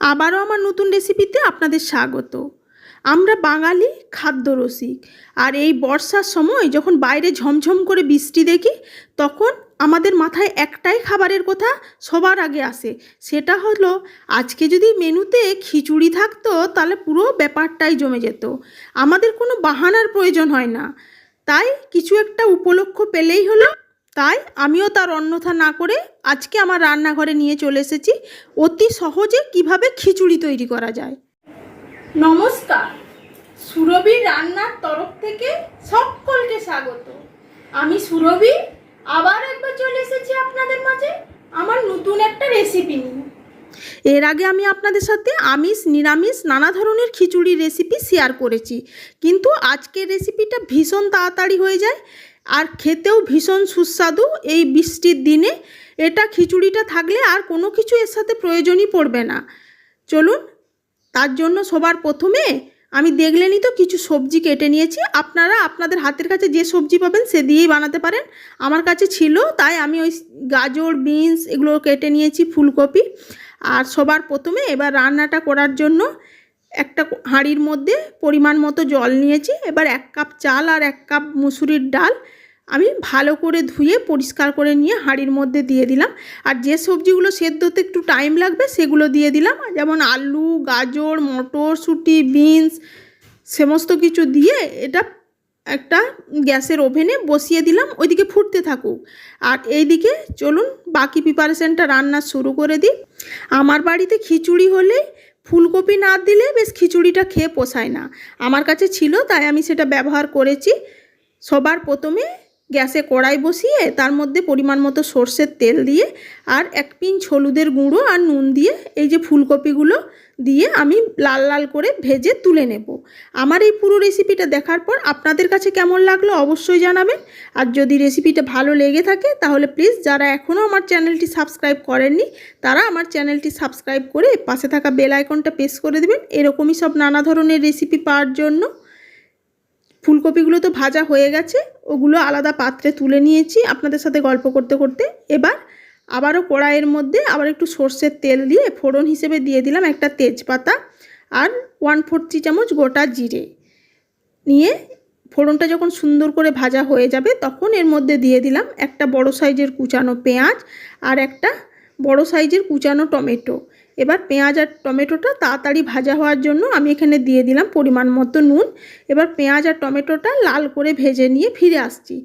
আবারও আমার নতুন রেসিপিতে আপনাদের স্বাগত। আমরা বাঙালি খাদ্যরসিক আর এই বর্ষার সময় যখন বাইরে ঝমঝম করে বৃষ্টি দেখি, তখন আমাদের মাথায় একটাই খাবারের কথা সবার আগে আসে। সেটা হলো, আজকে যদি মেনুতে খিচুড়ি থাকতো, তাহলে পুরো ব্যাপারটাই জমে যেত। আমাদের কোনো বাহানার প্রয়োজন হয় না। তাই কিছু একটা উপলক্ষ পেলেই হলো তাই আমিও তার অন্যথা না করে আজকে আমার রান্নাঘরে নিয়ে চলে এসেছি অতি সহজে কীভাবে খিচুড়ি তৈরি করা যায়। নমস্কার। সুরভি রান্নার তরফ থেকে সকলকে স্বাগত। আমি সুরভি, আবার একবার চলে এসেছি আপনাদের মাঝে আমার নতুন একটা রেসিপি নিয়ে। এর আগে আমি আপনাদের সাথে আমিষ, নিরামিষ, নানা ধরনের খিচুড়ি রেসিপি শেয়ার করেছি। কিন্তু আজকের রেসিপিটা ভীষণ তাড়াতাড়ি হয়ে যায়। আর খেতেও ভীষণ সুস্বাদু এই বৃষ্টির দিনে। এটা খিচুড়িটা থাকলে আর কোনো কিছু এর সাথে প্রয়োজনই পড়বে না। চলুন, তার জন্য সবার প্রথমে আমি দেখলেনই তো কিছু সবজি কেটে নিয়েছি। আপনারা আপনাদের হাতের কাছে যে সবজি পাবেন সে দিয়েই বানাতে পারেন। আমার কাছে ছিল, তাই আমি ওই গাজর, বিনস এগুলো কেটে নিয়েছি, ফুলকপি। আর সবার প্রথমে এবার রান্নাটা করার জন্য একটা হাঁড়ির মধ্যে পরিমাণ মতো জল নিয়েছি। এবার এক কাপ চাল আর এক কাপ মুসুরির ডাল আমি ভালো করে ধুয়ে পরিষ্কার করে নিয়ে হাঁড়ির মধ্যে দিয়ে দিলাম। আর যে সবজিগুলো সেদ্ধ হতে একটু টাইম লাগবে সেগুলো দিয়ে দিলাম। যেমন আলু, গাজর, মটরশুঁটি, বিনস সমস্ত কিছু দিয়ে এটা একটা গ্যাসের ওভেনে বসিয়ে দিলাম। ওইদিকে ফুটতে থাকুক। আর এইদিকে চলুন বাকি প্রিপারেশনটা রান্না শুরু করে দিই। আমার বাড়িতে খিচুড়ি হলে ফুলকপি না দিলে বেশ খিচুড়িটা খেয়ে পোষায় না। আমার কাছে ছিল, তাই আমি সেটা ব্যবহার করেছি। সবার প্রথমে গ্যাসে কড়াই বসিয়ে, তার মধ্যে পরিমাণ মতো সর্ষের তেল দিয়ে, আর এক পিঞ্চ হলুদের গুঁড়ো আর নুন দিয়ে, এই যে ফুলকপিগুলো দিয়ে আমি লাল লাল করে ভেজে তুলে নেব। আমার এই পুরো রেসিপিটা দেখার পর আপনাদের কাছে কেমন লাগল অবশ্যই জানাবেন। আর যদি রেসিপিটা ভালো লেগে থাকে, তাহলে প্লিজ যারা এখনও আমার চ্যানেলটি সাবস্ক্রাইব করেননি, তারা আমার চ্যানেলটি সাবস্ক্রাইব করে পাশে থাকা বেল আইকনটা প্রেস করে দেবেন। এরকমই সব নানা ধরনের রেসিপি পাওয়ার জন্য। ফুলকপিগুলো তো ভাজা হয়ে গেছে, ওগুলো আলাদা পাত্রে তুলে নিয়েছি আপনাদের সাথে গল্প করতে করতে। এবার আবারও কড়াইয়ের মধ্যে আবার একটু সর্ষের তেল দিয়ে ফোড়ন হিসেবে দিয়ে দিলাম একটা তেজপাতা আর ওয়ান ফোর চি চামচ গোটা জিরে। নিয়ে ফোড়নটা যখন সুন্দর করে ভাজা হয়ে যাবে তখন এর মধ্যে দিয়ে দিলাম একটা বড় সাইজের কুচানো পেঁয়াজ আর একটা বড় সাইজের কুচানো টমেটো। এবার পেঁয়াজ আর টমেটোটা তাড়াতাড়ি ভাজা হওয়ার জন্য আমি এখানে দিয়ে দিলাম পরিমাণ মতো নুন। এবার পেঁয়াজ আর টমেটোটা লাল করে ভেজে নিয়ে ফিরে আসছি।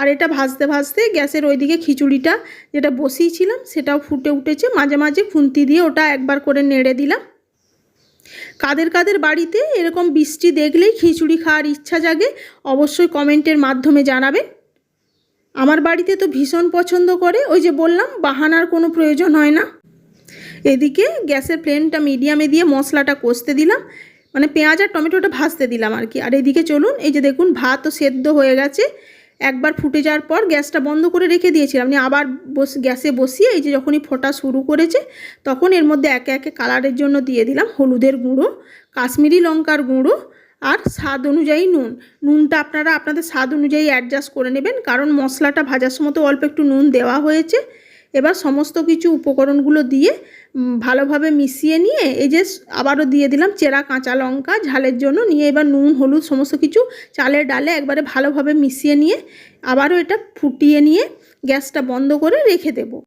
আর এটা ভাজতে ভাজতে গ্যাসের ওইদিকে খিচুড়িটা যেটা বসিয়েছিলাম, সেটাও ফুটে উঠেছে। মাঝে মাঝে খুন্তি দিয়ে ওটা একবার করে নেড়ে দিলাম। কাদের কাদের বাড়িতে এরকম বৃষ্টি দেখলেই খিচুড়ি খাওয়ার ইচ্ছা জাগে, অবশ্যই কমেন্টের মাধ্যমে জানাবেন। আমার বাড়িতে তো ভীষণ পছন্দ করে, ওই যে বললাম, বাহানার কোনো প্রয়োজন হয় না। এদিকে গ্যাসের ফ্লেমটা মিডিয়ামে দিয়ে মশলাটা কষতে দিলাম মানে পেঁয়াজ আর টমেটোটা ভাজতে দিলাম আর কি। আর এদিকে চলুন, এই যে দেখুন, ভাতও সেদ্ধ হয়ে গেছে। একবার ফুটে যাওয়ার পর গ্যাসটা বন্ধ করে রেখে দিয়েছিলাম। নিয়ে আবার বস, গ্যাসে বসিয়ে এই যে যখনই ফোটা শুরু করেছে, তখন এর মধ্যে একে একে কালারের জন্য দিয়ে দিলাম হলুদের গুঁড়ো, কাশ্মীরি লঙ্কার গুঁড়ো আর স্বাদ অনুযায়ী নুন। নুনটা আপনারা, আপনাদের স্বাদ অনুযায়ী অ্যাডজাস্ট করে নেবেন, কারণ মশলাটা ভাজার সময় তো অল্প একটু নুন দেওয়া হয়েছে। এবার সমস্ত কিছু উপকরণগুলো দিয়ে ভালোভাবে মিশিয়ে নিয়ে, এই যে আবারও দিয়ে দিলাম চেরা কাঁচা লঙ্কা, ঝালের জন্য, নিয়ে এবার নুন, হলুদ, সমস্ত কিছু চালের ডালে একবারে ভালোভাবে মিশিয়ে নিয়ে, আবারও এটা ফুটিয়ে নিয়ে গ্যাসটা বন্ধ করে রেখে দেবো।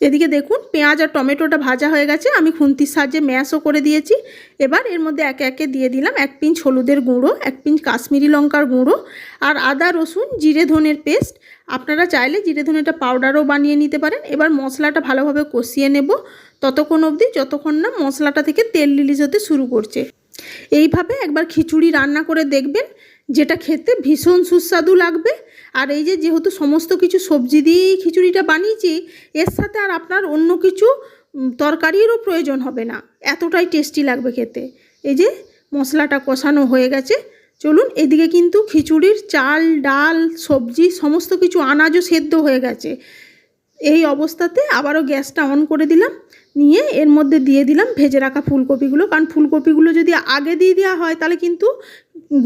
এদিকে দেখুন, পেঁয়াজ আর টমেটোটা ভাজা হয়ে গেছে। আমি খুন্তির সাহায্যে ম্যাশও করে দিয়েছি। এবার এর মধ্যে একে একে দিয়ে দিলাম এক পিঞ্চ হলুদের গুঁড়ো, এক পিঞ্চ কাশ্মীরি লঙ্কার গুঁড়ো আর আদা, রসুন, জিরে, ধনের পেস্ট। আপনারা চাইলে জিরে, ধনেটা পাউডারও বানিয়ে নিতে পারেন। এবার মশলাটা ভালোভাবে কষিয়ে নেব। ততক্ষণ অবধি, যতক্ষণ না মশলাটা থেকে তেল রিলিজ হতে শুরু করছে। এইভাবে একবার খিচুড়ি রান্না করে দেখবেন, যেটা খেতে ভীষণ সুস্বাদু লাগবে। আর এই যে যেহেতু সমস্ত কিছু সবজি দিয়েই খিচুড়িটা বানিয়েছি, এর সাথে আর আপনার অন্য কিছু তরকারিরও প্রয়োজন হবে না। এতটাই টেস্টি লাগবে খেতে। এই যে মশলাটা কষানো হয়ে গেছে, চলুন এদিকে কিন্তু খিচুড়ির চাল, ডাল, সবজি, সমস্ত কিছু আনাজও সেদ্ধ হয়ে গেছে। এই অবস্থাতে আবারও গ্যাসটা অন করে দিলাম, নিয়ে এর মধ্যে দিয়ে দিলাম ভেজে রাখা ফুলকপিগুলো। কারণ ফুলকপিগুলো যদি আগে দিয়ে দেওয়া হয়, তাহলে কিন্তু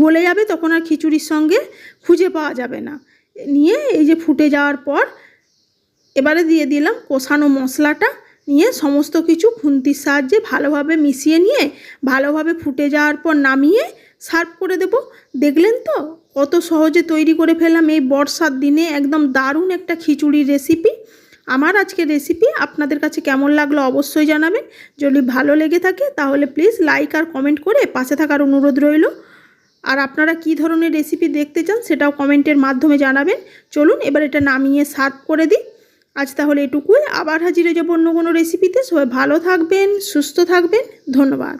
গলে যাবে, তখন আর খিচুড়ির সঙ্গে খুঁজে পাওয়া যাবে না। নিয়ে এই যে ফুটে যাওয়ার পর এবারে দিয়ে দিলাম কষানো মশলাটা, নিয়ে সমস্ত কিছু খুন্তির সাহায্যে ভালোভাবে মিশিয়ে নিয়ে, ভালোভাবে ফুটে যাওয়ার পর নামিয়ে সার্ভ করে দেব। দেখলেন তো? কত সহজে তৈরি করে ফেললাম এই বর্ষার দিনে। একদম দারুণ একটা খিচুড়ির রেসিপি আমার আজকে রেসিপি আপনাদের কাছে কেমন লাগল অবশ্যই জানাবেন। যদি ভালো লেগে থাকে তাহলে প্লিজ লাইক আর কমেন্ট করে পাশে থাকার অনুরোধ রইল। আর আপনারা কী ধরনের রেসিপি দেখতে চান সেটাও কমেন্টের মাধ্যমে জানাবেন। চলুন এবার এটা নামিয়ে সার্ভ করে দিই। আজ তাহলে এটুকুই। আবার হাজির যাব অন্য কোনো রেসিপিতে সবাই ভালো থাকবেন, সুস্থ থাকবেন। ধন্যবাদ।